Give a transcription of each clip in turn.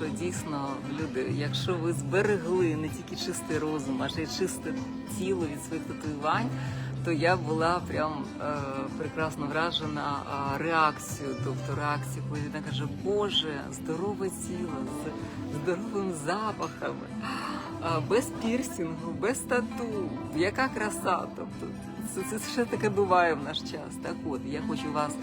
що дійсно люди, якщо ви зберегли не тільки чистий розум, а ще й чисте тіло від своїх татуювань, то я була прям е, прекрасно вражена реакцією, тобто реакцією, коли людина каже, Боже, здорове тіло з здоровими запахами, без пірсінгу, без тату, яка краса. Тобто це, це ще таке буває в наш час. Так от я хочу вас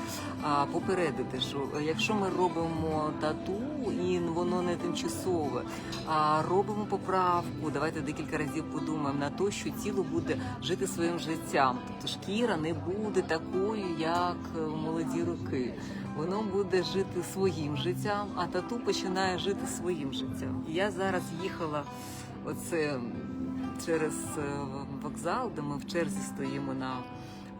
а, попередити, що якщо ми робимо тату і воно не тимчасове, а робимо поправку, давайте декілька разів подумаємо на те, що тіло буде жити своїм життям. Тобто шкіра не буде такою, як молоді роки. Воно буде жити своїм життям, а тату починає жити своїм життям. Я зараз їхала оце через е, вокзал, де ми в черзі стоїмо на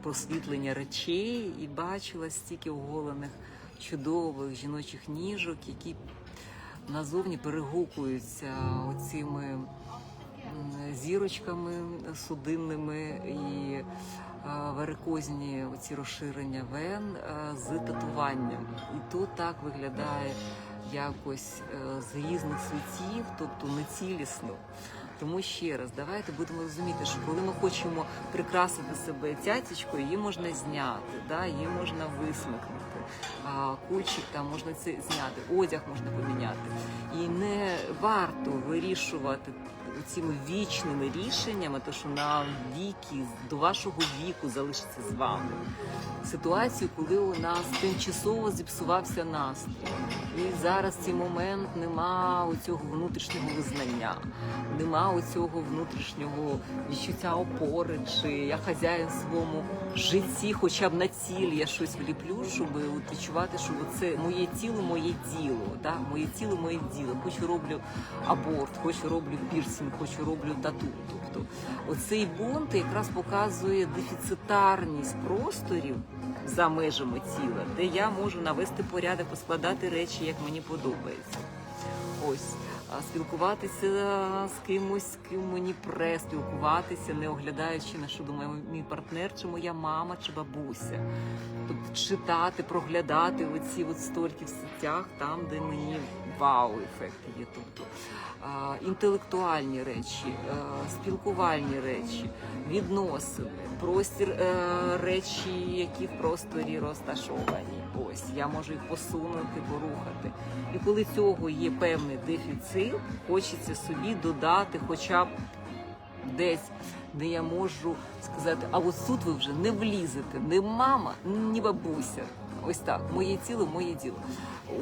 просвітлення речей, і бачила стільки оголених чудових жіночих ніжок, які назовні перегукуються оціми зірочками судинними і е, варикозні оці розширення вен е, з татуванням. І то так виглядає якось е, з різних світів, тобто нецілісно. Тому ще раз, давайте будемо розуміти, що коли ми хочемо прикрасити себе цяцечкою, її можна зняти, да? її можна висмикнути, а кульчик там можна це зняти, одяг можна поміняти. І не варто вирішувати цими вічними рішеннями, то що на віки до вашого віку залишиться з вами. Ситуацію, коли у нас тимчасово зіпсувався настрій, і зараз цей момент нема цього внутрішнього визнання, нема оцього внутрішнього відчуття опори, чи я хазяїн своєму житті, хоча б на цілі я щось вліплю, щоб відчувати, що це моє тіло, моє діло, да? моє тіло, моє діло. Хочу роблю аборт, хочу роблю пірсінг, хочу роблю тату. Тобто оцей бунт якраз показує дефіцитарність просторів за межами тіла, де я можу навести порядок, поскладати речі, як мені подобається. Ось спілкуватися з кимось, ким мені пре, спілкуватися, не оглядаючи на що думає мій партнер, чи моя мама, чи бабуся. Тобто читати, проглядати оці от стільки в сетях, там, де мені вау, ефект є. Тобто інтелектуальні речі, спілкувальні речі, відносини, простір е, речі, які в просторі розташовані. Ось я можу їх посунути, порухати. І коли цього є певний дефіцит, хочеться собі додати хоча б десь, де я можу сказати, а от тут ви вже не влізете, ні мама, ні бабуся. Ось так, моє тіло, моє діло.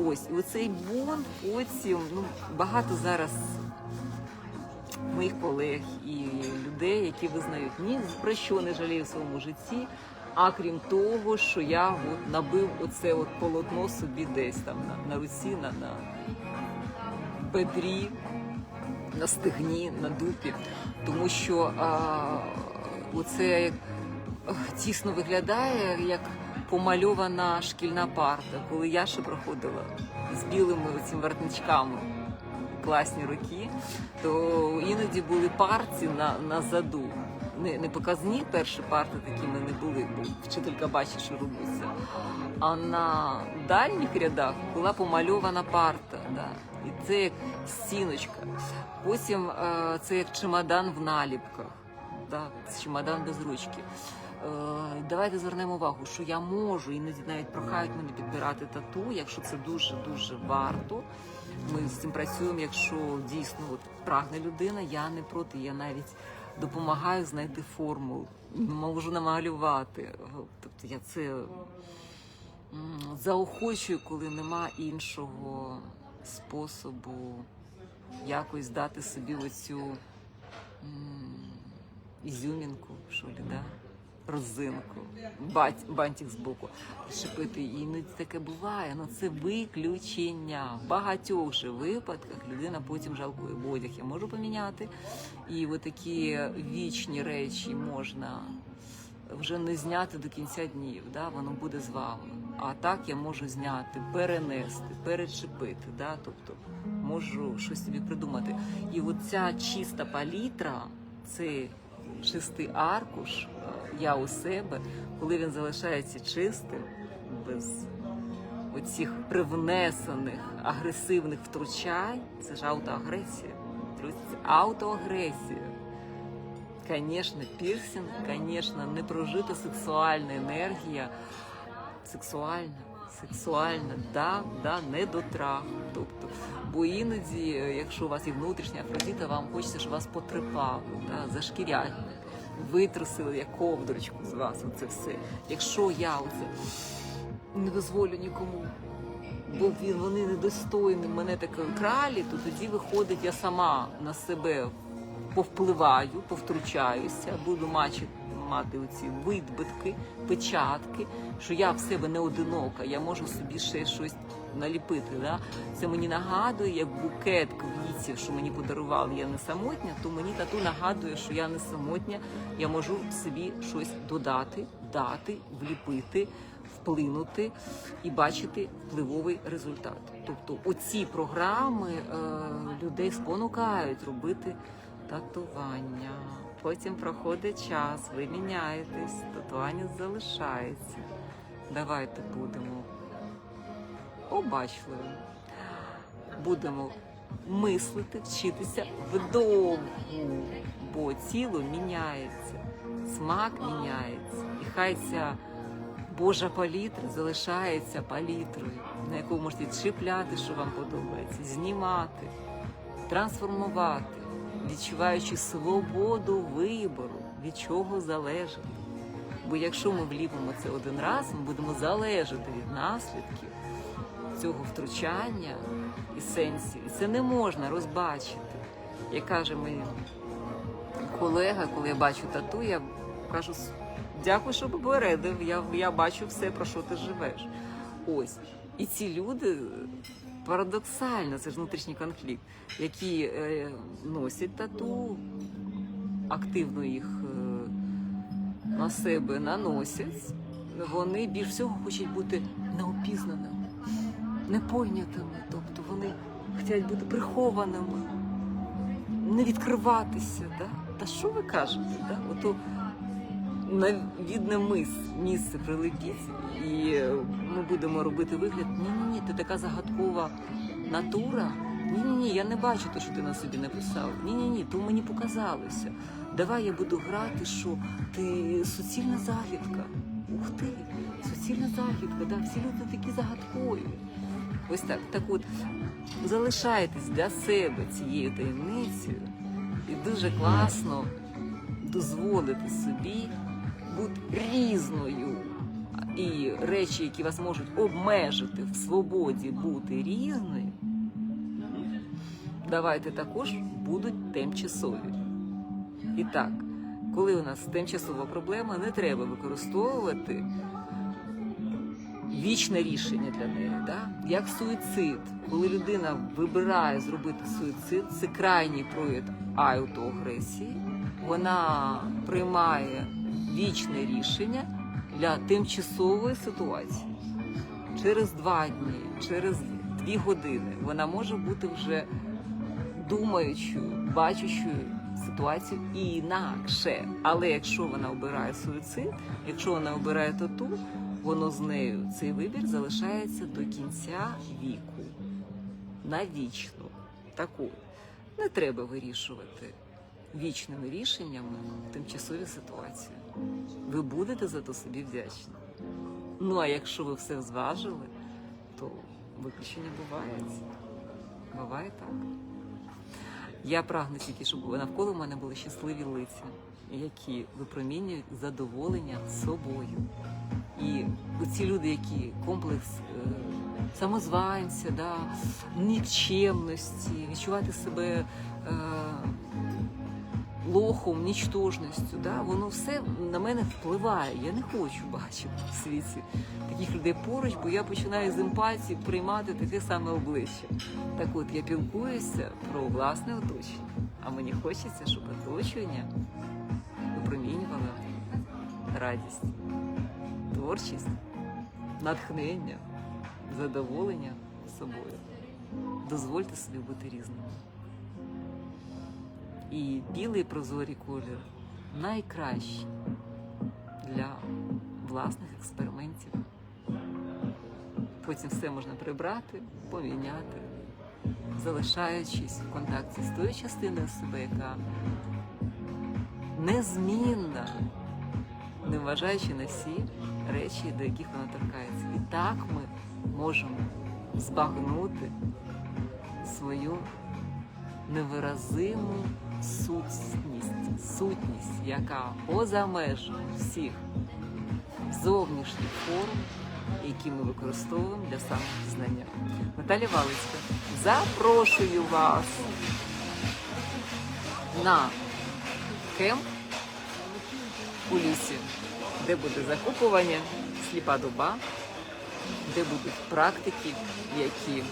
Ось, і оцей бон потім, ну, багато зараз моїх колег і людей, які визнають, ні про що не жалію в своєму житті. А крім того, що я от набив оце от полотно собі десь там на, на руці, на, на бедрі, на стегні, на дупі. Тому що оце тісно виглядає як помальована шкільна парта, коли я ще проходила з білими оцими воротничками класні роки, то іноді були парці на, на заду. Не, не показні перші парти такими не були, бо вчителька бачить, що робиться. А на дальніх рядах була помальована парта. Да. І це як стіночка. Потім е, це як чемодан в наліпках. Да. Чемодан без ручки. Е, Давайте звернемо увагу, що я можу іноді навіть прохають мене підбирати тату, якщо це дуже дуже варто. Ми з цим працюємо. Якщо дійсно от, прагне людина, я не проти. Я навіть допомагаю знайти форму, можу намалювати. Тобто я це заохочую, коли нема іншого способу якось дати собі оцю ізюмінку, що ли, да? розинку, бантик з боку, шипити. І іноді таке буває. Ну це виключення. В багатьох же випадках людина потім жалкує, бо одяг я можу поміняти. І от такі вічні речі можна вже не зняти до кінця днів. Да? Воно буде з вами. А так я можу зняти, перенести, перечепити. Да? Тобто можу щось собі придумати. І оця чиста палітра це чистий аркуш е, я у себе, коли він залишається чистим, без оцих привнесених агресивних втручань, це ж аутоагресія. Друзі, це аутоагресія. Звісно, пірсинг, звісно, непрожита сексуальна енергія. Сексуальна, сексуальна, да, да, не до траху. Тобто, бо іноді, якщо у вас є внутрішня афродіта, вам хочеться, щоб вас потрепали, да, зашкіряли, витрусили як ковдрочку з вас. Оце все. Якщо я оце не дозволю нікому, бо вони недостойні мене такої кралі, то тоді виходить, я сама на себе повпливаю, повтручаюся, буду мати, оці видбитки, печатки, що я в себе не одинока, я можу собі ще щось наліпити. Да? Це мені нагадує, як букет квітів, що мені подарували, я не самотня, то мені тату нагадує, що я не самотня, я можу собі щось додати, дати, вліпити, вплинути і бачити впливовий результат. Тобто оці програми е, людей спонукають робити татування. Потім проходить час, ви міняєтесь, татування залишається. Давайте будемо обачливими. Будемо мислити, вчитися вдовгу, бо тіло міняється, смак міняється. І хай ця Божа палітра залишається палітрою, на яку можете чіпляти, що вам подобається, знімати, трансформувати, відчуваючи свободу вибору, від чого залежить. Бо якщо ми вліпимо це один раз, ми будемо залежати від наслідків цього втручання і сенсів. І це не можна розбачити. Як каже мій колега, коли я бачу тату, я кажу, дякую, що попередив. Я, я бачу все, про що ти живеш. Ось. І ці люди парадоксально, це ж внутрішній конфлікт, які е, носять тату, активно їх е, на себе наносять, вони більш всього хочуть бути неопізнаними, непойнятими. Тобто вони хочуть бути прихованими, не відкриватися. Да? Та що ви кажете? Да? Ото на відне мис місце прилетіть, і ми будемо робити вигляд. Ні, ти така загадкова натура. Ні, ні, я не бачу те, що ти на собі написав. Ні, ні, ні, то мені показалося. Давай я буду грати, що ти суцільна загідка. Ух ти, суцільна загідка, да, всі люди такі загадкові. Ось так. Так от залишайтесь для себе цією таємницею, і дуже класно дозволити собі бути різною. І речі, які вас можуть обмежити в свободі бути різною, давайте також будуть тимчасові. І так, коли у нас тимчасова проблема, не треба використовувати вічне рішення для неї, да? як суїцид. Коли людина вибирає зробити суїцид, це крайній прояв аутоагресії, вона приймає вічне рішення для тимчасової ситуації. Через два дні, через дві години вона може бути вже думаючою, бачачою ситуацію інакше. Але якщо вона обирає суїцид, якщо вона обирає тату, воно з нею цей вибір залишається до кінця віку. Навічно. Так от, не треба вирішувати вічними рішеннями тимчасові ситуації. Ви будете за то собі вдячні. Ну а якщо ви все зважили, то виключення буває. Буває так. Я прагну тільки, щоб навколо мене були щасливі лиця, які випромінюють задоволення собою. І ці люди, які комплекс е, самозванця, да, нікчемності, відчувати себе е, лохом, нічтожністю, да, воно все на мене впливає. Я не хочу бачити в світі таких людей поруч, бо я починаю з емпатії приймати таке саме обличчя. Так от я пілкуюся про власне оточення, а мені хочеться, щоб оточення випромінювало радість, творчість, натхнення, задоволення собою. Дозвольте собі бути різними. І білий прозорий колір найкращий для власних експериментів. Потім все можна прибрати, поміняти, залишаючись в контакті з тою частиною себе, яка незмінна, не вважаючи на всі речі, до яких вона торкається. І так ми можемо збагнути свою невиразиму сутність, сутність, яка поза межами всіх зовнішніх форм, які ми використовуємо для самопізнання. Наталя Валицька, запрошую вас на кемп у лісі, де буде закупування, сліпа дуба, де будуть практики, які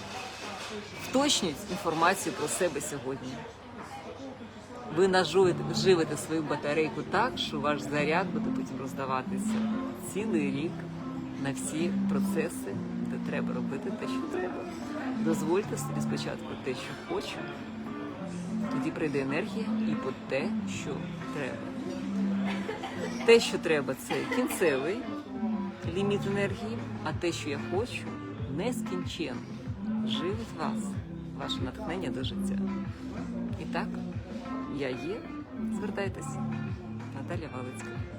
вточнюють інформацію про себе сьогодні. Ви наживете живете свою батарейку так, що ваш заряд буде потім роздаватися цілий рік на всі процеси, де треба робити те, що треба. Дозвольте собі спочатку те, що хочу, тоді прийде енергія і по те, що треба. Те, що треба, це кінцевий ліміт енергії, а те, що я хочу, нескінченно живить вас, ваше натхнення до життя. І так, я є. Звертайтесь, Наталя Валицька.